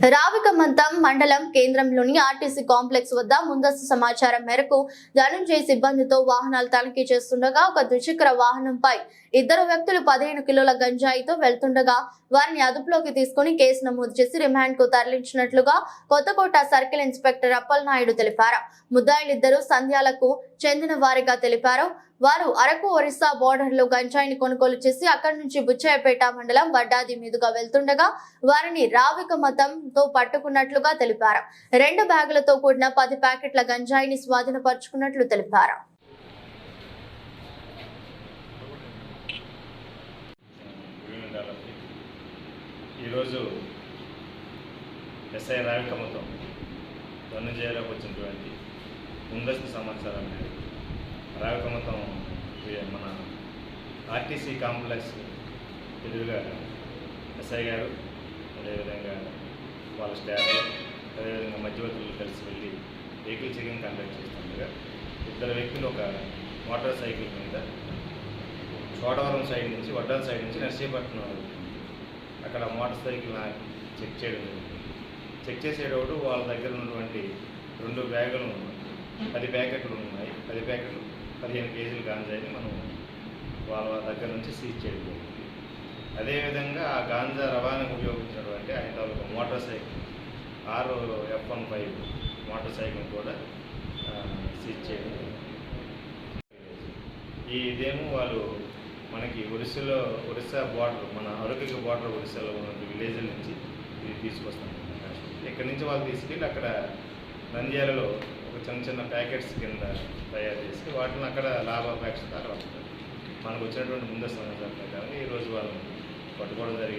రావికమంతం మండలం కేంద్రంలోని RTC complex వద్ద ముందస్తు సమాచారం మేరకు ధనుంజయ్ సిబ్బందితో వాహనాలు తనిఖీ చేస్తుండగా ఒక ద్విచక్ర వాహనంపై ఇద్దరు వ్యక్తులు పదిహేను కిలోల గంజాయితో వెళ్తుండగా వారిని అదుపులోకి తీసుకుని కేసు నమోదు చేసి రిమాండ్కు తరలించినట్లుగా కొత్తకోట సర్కిల్ ఇన్స్పెక్టర్ అప్పల్ నాయుడు తెలిపారు. ముద్దాయిలిద్దరూ సంధ్యాలకు చెందిన వారిగా తెలిపారు. వారు అరకు ఒరిస్సా బోర్డర్లో గంజాయిని కొనుగోలు చేసి అక్కడి నుంచి బుచ్చాయపేట మండలం వడ్డాది మీదుగా వెళ్తుండగా వారిని రావిక మతం మతంతో పట్టుకున్నట్లుగా తెలిపారు. రెండు బ్యాగులతో కూడిన పది ప్యాకెట్ల గంజాయిని స్వాధీనపరుచుకున్నట్లు తెలిపారు. ఈరోజు ఎస్ఐ రావికమ్మతో ధనుంజయరావుకు వచ్చినటువంటి ముందస్తు సమాచారం మేరకు రావికమ్మతం మన ఆర్టీసీ కాంప్లెక్స్ ఎదురుగా ఎస్ఐ గారు వాళ్ళ స్టాఫ్ అదేవిధంగా మధ్యవర్తులు కలిసి వెళ్ళి వెహికల్ చెకింగ్ కండక్ట్ చేస్తుండగా ఇద్దరు వ్యక్తులు ఒక మోటార్ సైకిల్ మీద చోడవరం సైడ్ నుంచి వడ్డాల సైడ్ నుంచి నర్సీపట్నం అక్కడ మోటార్ సైకిల్ చెక్ చేయడం జరిగింది. చెక్ చేసేటప్పుడు వాళ్ళ దగ్గర ఉన్నటువంటి రెండు బ్యాగులు పది ప్యాకెట్లు ఉన్నాయి. పది ప్యాకెట్లు పదిహేను కేజీలు గాంజాయిని మనం వాళ్ళ దగ్గర నుంచి సీజ్ చేయడం జరిగింది. అదేవిధంగా ఆ గాంజా రవాణాకు మోటార్ సైకిల్ ఆరు F one five motor cycle కూడా సీజ్ చేయడం ఈ ఇదేమో వాళ్ళు మనకి ఒరిస్సాలో ఒరిస్సా బార్డర్ మన అరకుకి బార్డర్ ఒరిస్సాలో ఉన్న విలేజ్ల నుంచి ఇది తీసుకొస్తాం ఇక్కడ నుంచి వాళ్ళు తీసుకెళ్ళి అక్కడ నంద్యాలలో ఒక చిన్న చిన్న ప్యాకెట్స్ కింద తయారు చేసి వాటిని అక్కడ లాభాపేక్ష ప్యాకెట్స్ వస్తారు మనకు వచ్చినటువంటి ముందస్తు సమాచారం ప్రకారం ఈరోజు వాళ్ళని పట్టుకోవడం జరిగింది.